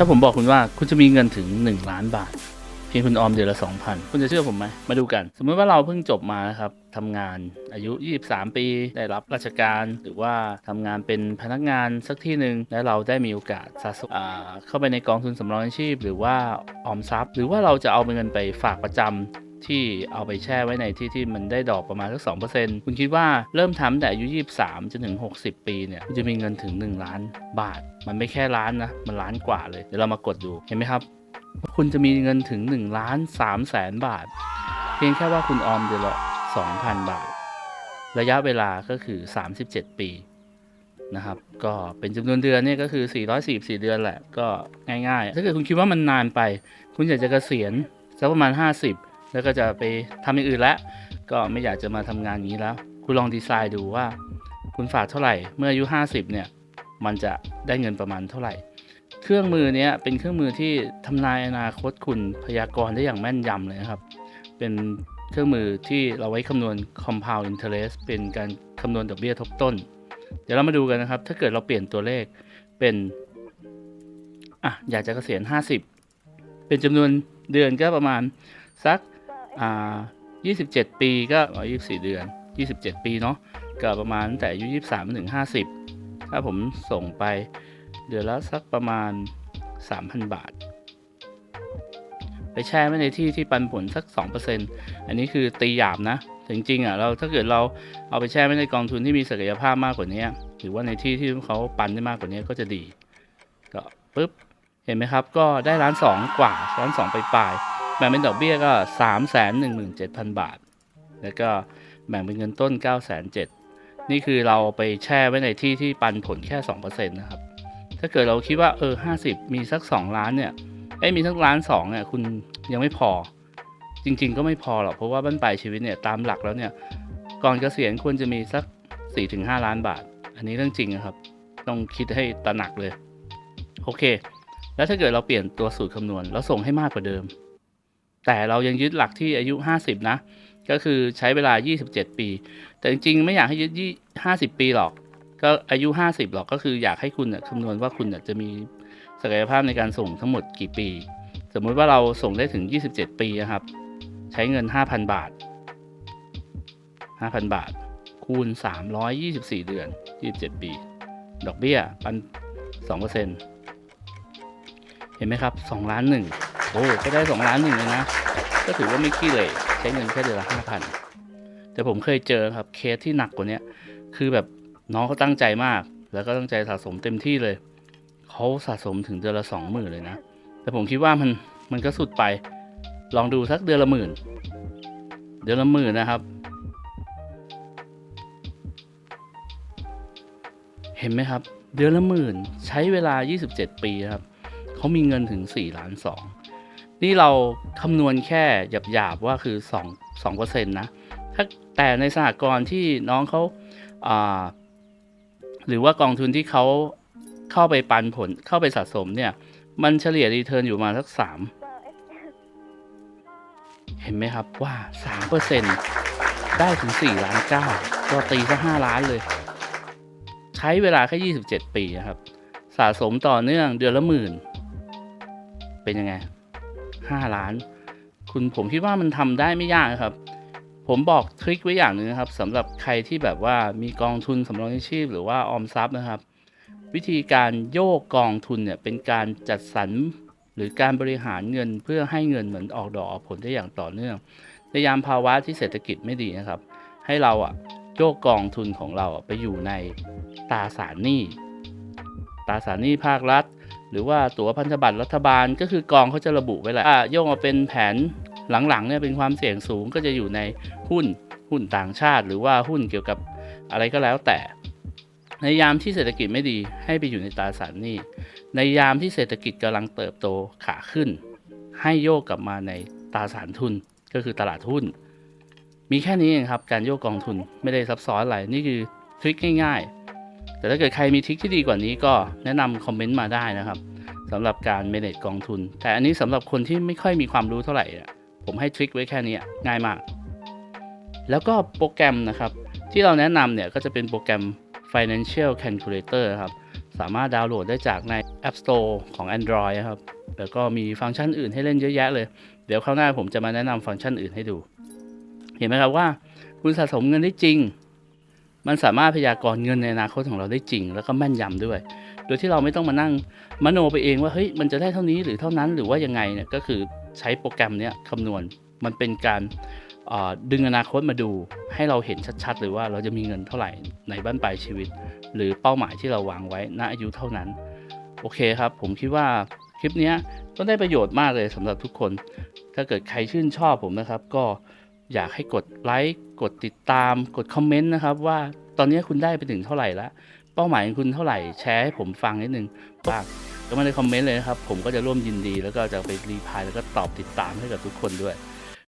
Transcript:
ถ้าผมบอกคุณว่าคุณจะมีเงินถึง 1 ล้านบาท เพียงคุณออมเดือนละ 2,000 คุณจะเชื่อผมไหมมาดูกัน สมมติว่าเราเพิ่งจบมานะครับทำงานอายุ 23 ปี ได้รับราชการ หรือว่าทำงานเป็นพนักงานสักที่หนึ่งและเราได้มีโอกาสสะสมเข้าไปในกองทุนสำรองอาชีพ หรือว่าออมทรัพย์ หรือว่าเราจะเอาเงินไปฝากประจำ ที่เอาไปแช่ไว้ในที่ที่มันได้ดอกประมาณสักสองเปอร์เซ็นต์คุณคิดว่าเริ่มทำแต่อายุ 23 จนถึง 60 ปีเนี่ยคุณจะมีเงินถึง 1 ล้านบาท มันไม่แค่ล้านนะ มันล้านกว่าเลย เดี๋ยวเรามากดดู เห็นไหมครับ คุณจะมีเงินถึง1ล้าน3แสนบาท เพียงแค่ว่าคุณออมเดือนละ 2,000 บาท ระยะเวลาก็คือ 37 ปีนะครับก็เป็นจำนวนเดือนเนี่ยก็คือ 444 เดือนแหละก็ง่ายๆ ถ้าเกิดคุณคิดว่ามันนานไป คุณอยากจะเกษียณสักประมาณ 50 แล้วก็จะไปทำอย่างอื่นแล้วก็ไม่อยากจะมาทำงานนี้แล้ว คุณลองดีไซน์ดูว่า คุณฝากเท่าไหร่ เมื่ออายุ 50 เนี่ย มันจะได้เงินประมาณเท่าไหร่ เครื่องมือเนี้ยเป็นเครื่องมือที่ทำนายอนาคตคุณพยากรณ์ได้อย่างแม่นยำเลยนะครับ เป็นเครื่องมือที่เราไว้คำนวณ compound interest เป็นการคำนวณดอกเบี้ยทบต้น เดี๋ยวเรามาดูกันนะครับ ถ้าเกิดเราเปลี่ยนตัวเลขเป็นอะอยากจะเกษียณ 50 เป็นจำนวนเดือนก็ประมาณสัก อ่า27ปีก็อ๋อ24เดือน27ปีเนาะก็ประมาณตั้งแต่อายุ23ถึง50ถ้าผมส่งไปเดือนละสักประมาณ3,000บาท ไปแช่ไว้ในที่ที่ปันผลสัก2%อันนี้คือตีหยาบนะจริงๆอะเราถ้าเกิดเราเอาไปแช่ไว้ในกองทุนที่มีศักยภาพมากกว่านี้หรือว่าในที่ที่เขาปันได้มากกว่านี้ก็จะดี ก็ปุ๊บเห็นไหมครับ ก็ได้ล้านสองกว่าล้านสองไปปลายๆ แบ่งเป็นดอกเบี้ยก็สามแสนหนึ่งหมื่นเจ็ดพันบาท แล้วก็แบ่งเป็นเงินต้นเก้าแสนเจ็ดนี่คือเราไปแช่ไว้ในที่ที่ปันผลแค่สองเปอร์เซ็นต์นะครับ ถ้าเกิดเราคิดว่าเออห้าสิบมีสักสองล้านเนี่ยเอ้มีสักล้านสองเนี่ยคุณยังไม่พอ จริง ๆ ก็ไม่พอหรอกเพราะว่าบ้านปลายชีวิตเนี่ยตามหลักแล้วเนี่ยก่อนเกษียณควรจะมีสัก4ี่ถึงห้าล้านบาท อันนี้เรื่องจริงนะครับ ต้องคิดให้ตระหนักเลย โอเค แล้วถ้าเกิดเราเปลี่ยนตัวสูตรคำนวณ แล้วส่งให้มากกว่าเดิม แต่เรายังยึดหลักที่อายุ 50 นะ ก็คือใช้เวลา 27 ปี แต่จริงๆ ไม่อยากให้ยึดยี่50 ปีหรอก ก็อายุ 50 หรอกก็คืออยากให้คุณน่ะคำนวณว่าคุณน่ะจะมีศักยภาพในการส่งทั้งหมดกี่ปี สมมุติว่าเราส่งได้ถึง 27 ปีนะครับ ใช้เงิน 5,000 บาท 5,000 บาท คูณ 324 เดือน 27 ปี ดอกเบี้ยปัน2%เห็นไหมครับ 2 ล้านหนึ่ง โอ้ก็ได้2ล้านหนึ่งเลยนะ ก็ถือว่าไม่ขี้เหร่ใช้เงินแค่เดือนละ5,000แต่ผมเคยเจอครับเคสที่หนักกว่านี้คือแบบน้องเขาตั้งใจมาก แล้วก็ตั้งใจสะสมเต็มที่เลยเขาสะสมถึงเดือนละสองหมื่นเลยนะ แต่ผมคิดว่ามันมันก็สุดไป ลองดูสักเดือนละหมื่น เดือนละหมื่นนะครับ เห็นไหมครับ เดือนละหมื่นใช้เวลา 27 ปีครับเขามีเงินถึง 4 ล้าน2 นี่เราคำนวณแค่หยาบๆว่าคือ2 2%นะถ้าแต่ในสหกรณ์ที่น้องเขาาหรือว่ากองทุนที่เขาเข้าไปปันผลเข้าไปสะสมเนี่ย มันเฉลี่ยรีเทิร์นอยู่มาสักสามเห็นไหมครับว่าสามเปอร์เซ็นได้ถึงสี่ล้านเก้าก็ตีซะห้าล้านเลย ใช้เวลาแค่ยี่สิบเจ็ดปีนะครับ สะสมต่อเนื่องเดือนละหมื่น เป็นยังไง ห้าล้าน คุณผมคิดว่ามันทำได้ไม่ยากนะครับ ผมบอกทริคไว้อย่างหนึ่งนะครับสำหรับใครที่แบบว่ามีกองทุนสำรองชีพ หรือว่าออมทรัพย์นะครับ วิธีการโยกกองทุนเนี่ยเป็นการจัดสรรหรือการบริหารเงินเพื่อให้เงินเหมือนออกดอกออกผลได้อย่างต่อเนื่อง ในยามภาวะที่เศรษฐกิจไม่ดีนะครับ ให้เราอะโยกกองทุนของเราไปอยู่ในตราสารหนี้ตราสารหนี้ภาครัฐ หรือว่าตั๋วพันธบัตรรัฐบาลก็คือกองเขาจะระบุไว้แล้วอะโยกมาเป็นแผนหลังๆเนี่ยเป็นความเสี่ยงสูงก็จะอยู่ในหุ้นหุ้นต่างชาติ หรือว่าหุ้นเกี่ยวกับอะไรก็แล้วแต่ ในยามที่เศรษฐกิจไม่ดีให้ไปอยู่ในตราสารหนี้ในยามที่เศรษฐกิจกำลังเติบโตขาขึ้น ให้โยกกลับมาในตราสารทุนก็คือตลาดหุ้น มีแค่นี้เองครับการโยกกองทุนไม่ได้ซับซ้อนอะไรนี่คือทริคง่ายๆ แต่ถ้าเกิดใครมีทริคที่ดีกว่านี้ก็แนะนำคอมเมนต์มาได้นะครับสำหรับการ manage กองทุน แต่อันนี้สำหรับคนที่ไม่ค่อยมีความรู้เท่าไหร่อะผมให้ทริคไว้แค่นี้ง่ายมาก แล้วก็โปรแกรมนะครับ ที่เราแนะนำเนี่ยก็จะเป็นโปรแกรม Financial Calculator ครับ สามารถดาวน์โหลดได้จากใน App Store ของ Android ครับแล้วก็มีฟังก์ชันอื่นให้เล่นเยอะแยะเลย เดี๋ยวคราวหน้าผมจะมาแนะนำฟังก์ชันอื่นให้ดู เห็นไหมครับว่า คุณสะสมเงินได้จริง มันสามารถพยากรณ์เงินในอนาคตของเราได้จริง แล้วก็แม่นยำด้วย โดยที่เราไม่ต้องมานั่งมโนไปเองว่าเฮ้ยมันจะได้เท่านี้หรือเท่านั้นหรือว่ายังไงเนี่ยก็คือใช้โปรแกรมเนี้ยคำนวณมันเป็นการดึงอนาคตมาดูให้เราเห็นชัดๆเลยว่าเราจะมีเงินเท่าไหร่ในบ้านปลายชีวิต หรือเป้าหมายที่เราวางไว้ณอายุเท่านั้น โอเคครับ ผมคิดว่าคลิปนี้ก็ได้ประโยชน์มากเลยสำหรับทุกคน ถ้าเกิดใครชื่นชอบผมนะครับ ก็ อยากให้กดไลค์กดติดตามกดคอมเมนต์นะครับ ว่าตอนนี้คุณได้ไปถึงเท่าไหร่แล้วเป้าหมายของคุณเท่าไหร่แชร์ให้ผมฟังนิดนึงบ้างก็มาในคอมเมนต์เลยนะครับ ผมก็จะร่วมยินดี แล้วก็จะไปรีพายแล้วก็ตอบติดตามให้กับทุกคนด้วย